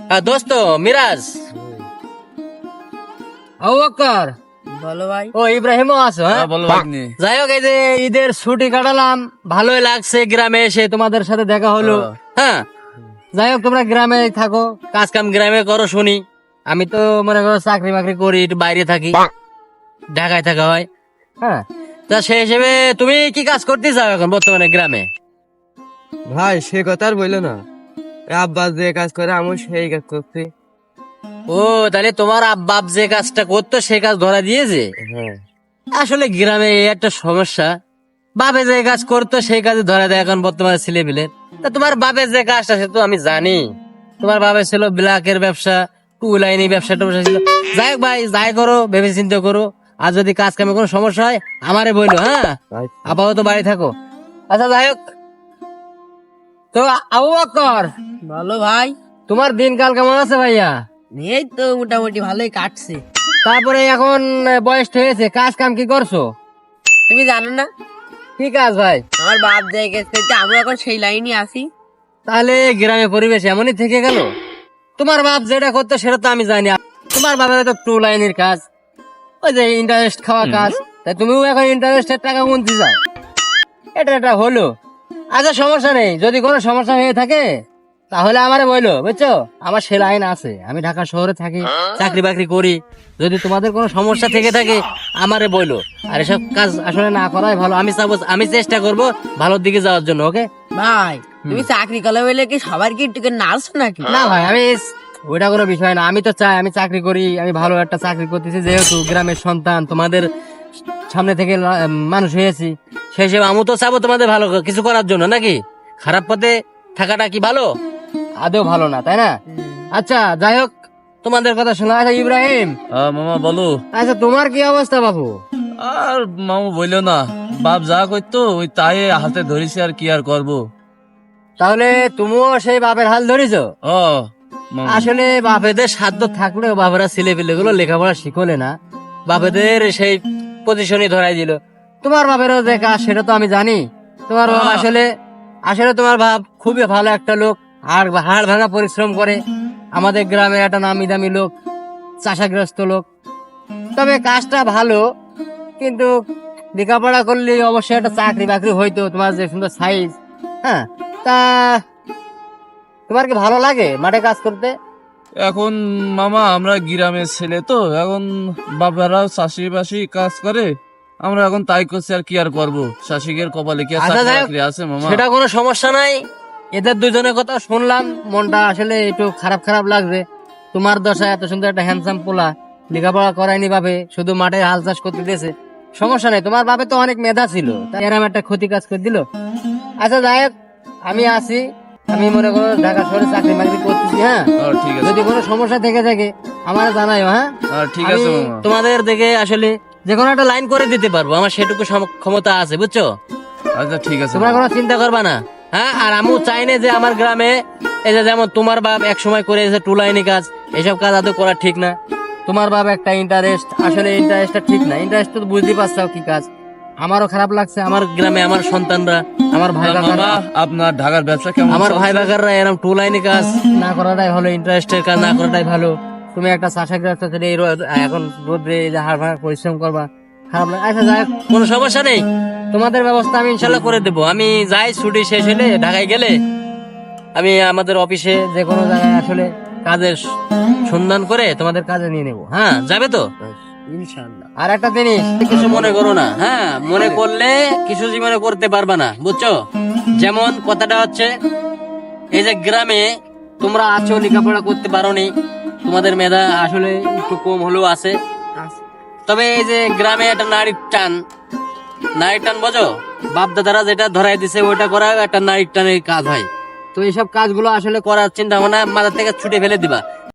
হ্যাঁ দোস্ত মিরাজ। বক্কর। বলো ভাই। ও ইব্রাহিমও আছো হ্যাঁ? বলো ভাগ্নি যাই হোক এই যে ঈদের ছুটি কাটালাম ভালোই লাগছে গ্রামে এসে তোমাদের সাথে দেখা হলো। হ্যাঁ। যাই হোক তোমরা গ্রামে থাকো কাজ কাম গ্রামে করো শুনি। আমি তো মনে করো চাকরি বাকরি করি একটু বাইরে থাকি। ঢাকায় থাকা হয়। হ্যাঁ? তা সেই হিসেবে তুমি কি কাজ করতে চাও এখন বর্তমানে গ্রামে? ভাই সে কথা আর বলল না। আব্বাস যে কাজ করে আমি সেই কাজ করছি। ও তাহলে তোমার আব্বাব যে কাজটা করতো সে কাজ ধরা দিয়েছে? হ্যাঁ। আসলে গ্রামে এই একটা সমস্যা। বাপে যে কাজ করতো সেই কাজে ধরা দেয় এখন বর্তমানে ছেলে পেলে তা তোমার বাপের যে কাজটা সে তো আমি জানি। তোমার বাপের ছিল ব্ল্যাকের ব্যবসা টু লাইনি ব্যবসা টবসা ছিল। যাই হোক ভাই যাই করো ভেবে চিন্তা করো। আর যদি কাজ কামে কোনো সমস্যা হয় আমারে বইলো হ্যাঁ? আপাতত বাড়ি থাকো। আচ্ছা যাই হোক। তো আবু বকর বলো ভাই। তোমার দিনকাল কেমন আছে ভাইয়া? এই তো মোটামুটি ভালোই কাটছে। তারপরে এখন বয়স হয়েছে কাজ কাম কি করছ? তুমি জানো না? কি কাজ ভাই? আমার বাপ যে গেছে আমি এখন সেই লাইনে আছি। তাহলে গ্রামে পরিবেশ এমনই থেকে গেল? তোমার বাপ যেটা করতো সেটা তো আমি জানি। তোমার বাবার তো টু লাইনের কাজ। ওই যে ইন্টারেস্ট খাওয়া কাজ। তাই তুমিও এখন ইন্টারেস্টের টাকা গুনতে যাও এটা এটা হলো। আচ্ছা সমস্যা নেই। যদি কোনো সমস্যা হয়ে থাকে তাহলে আমারে বইলো বুঝছ? আমার সে লাইন আছে আমি ঢাকা শহরে থাকি চাকরি বাকরি করি যদি তোমাদের কোনো সমস্যা থেকে থাকে আমারে বইলো। আর এসব কাজ আসলে না করাই ভালো আমি চাবো আমি চেষ্টা করব ভালোর দিকে যাওয়ার জন্য ওকে ভাই তুমি চাকরি করলে বলে কি সবার কি একটু নার্স নাকি? না ভাই আমি ওইটা কোনো বিষয় না। আমি তো চাই আমি চাকরি করি আমি ভালো একটা চাকরি করতেছি যেহেতু গ্রামের সন্তান তোমাদের সামনে থেকে মানুষ হয়েছি। সেই হিসেবে আমি তো চাবো তোমাদের ভালো কিছু করার জন্য নাকি? খারাপ পথে থাকাটা কি ভালো? আদৌ ভালো না তাই না? আচ্ছা যাই হোক তোমাদের কথা শোনা। আচ্ছা ইব্রাহিম। মামা বলো। আচ্ছা তোমার কি অবস্থা বাবু? আর মামা বলল না বাপ যা করতো ওই তাই হাতে ধরেছি আর কি আর করব। তাহলে তুমিও সেই বাপের হাল ধরেছো? ও আসলে বাপেদের সাধ্য থাকলেও বাপেরা ছেলে পেলে গুলো লেখাপড়া শিখলে না। বাপেদের সেই পজিশনই ধরাই দিল। তোমার বাপেরও যে কাজ সেটা তো আমি জানি। তোমার বাপ আসলে আসলে তোমার বাপ খুবই ভালো একটা লোক। আর হাড় ভাঙা পরিশ্রম করে আমাদের গ্রামে একটা নামি দামি লোক চাষাগ্রস্ত লোক। তবে কাজটা ভালো কিন্তু লেখাপড়া করলে অবশ্যই একটা চাকরি বাকরি হইতো তোমার যে সুন্দর সাইজ হ্যাঁ তা তোমার কি ভালো লাগে মাঠে কাজ করতে? এখন মামা আমরা গ্রামের ছেলে তো এখন বাবারাও চাষি বাসি কাজ করে। আমরা এখন তাই করছি আর কি আর করব? শাসিকের কপালে কি আচ্ছা, আছে মামা? সেটা কোনো সমস্যা নাই। এদের দুজনের কথা শুনলাম মনটা আসলে একটু খারাপ খারাপ লাগছে। তোমার দশা এত সুন্দর একটা হ্যান্ডসাম পোলা লেখাপড়া করায়নি ভাবে শুধু মাঠে হাল চাষ করতে দিয়েছে। সমস্যা নেই তোমার বাপে তো অনেক মেধা ছিল। এরম একটা ক্ষতি কাজ করে দিল। আচ্ছা যাই আমি আছি আমি মনে করো ঢাকা শহরে চাকরি বাকরি করতেছি হ্যাঁ? যদি কোনো সমস্যা থেকে থাকে আমার জানাইও হ্যাঁ? ঠিক আছে তোমাদের দেখে আসলে যে কোনো একটা লাইন করে দিতে পারব। আমার সেটুকু ক্ষমতা আছে বুঝছ? আচ্ছা ঠিক আছে তোমরা কোনো চিন্তা করবা না। হ্যাঁ আর আমিও চাই না যে আমার গ্রামে এই যে যেমন তোমার বাপ এক সময় করে এসে টু লাইনি কাজ এসব কাজ আদৌ করা ঠিক না। তোমার বাপ একটা ইন্টারেস্ট আসলে ইন্টারেস্টটা ঠিক না। ইন্টারেস্ট তো বুঝতে পারছ কি কাজ। আমারও খারাপ লাগছে আমার গ্রামে আমার সন্তানরা আমার ভাই বাগাররা আপনার ঢাকার ব্যবসা কেমন আমার ভাই বাগাররা এরকম টু লাইনি কাজ না করাটাই ভালো ইন্টারেস্টের কাজ না করাটাই ভালো। তুমি একটা ছেলে এই রোদ- এখন রোদ্রে এই যে হাড় ভাড়া পরিশ্রম করবা খারাপ লাগে। আচ্ছা যাই হোক, কোনো সমস্যা নেই। তোমাদের ব্যবস্থা আমি ইনশাল্লাহ করে দেবো। আমি যাই ছুটি শেষ হলে ঢাকায় গেলে আমি আমাদের অফিসে যে কোনো জায়গায় আসলে কাজের স- সন্ধান করে তোমাদের কাজে নিয়ে নেব। হ্যাঁ যাবে তো? ইনশাআল্লাহ আর একটা জিনিস কিছু মনে করো না। হ্যাঁ মনে করলে কিছু জীবনে করতে পারবা না বুঝছ? যেমন কথাটা হচ্ছে এই যে গ্রামে তোমরা আছো লেখাপড়া করতে পারোনি তোমাদের মেধা আসলে একটু কম হলেও আছে। তবে এই যে গ্রামে একটা নারীর টান নারীর টান বোঝো? বাপ দাদারা যেটা ধরাই দিছে, ওইটা করা একটা নারীর টানের কাজ হয়। তো এইসব কাজগুলো আসলে করার চিন্তা ভাবনা মাথা থেকে ছুটে ফেলে দিবা।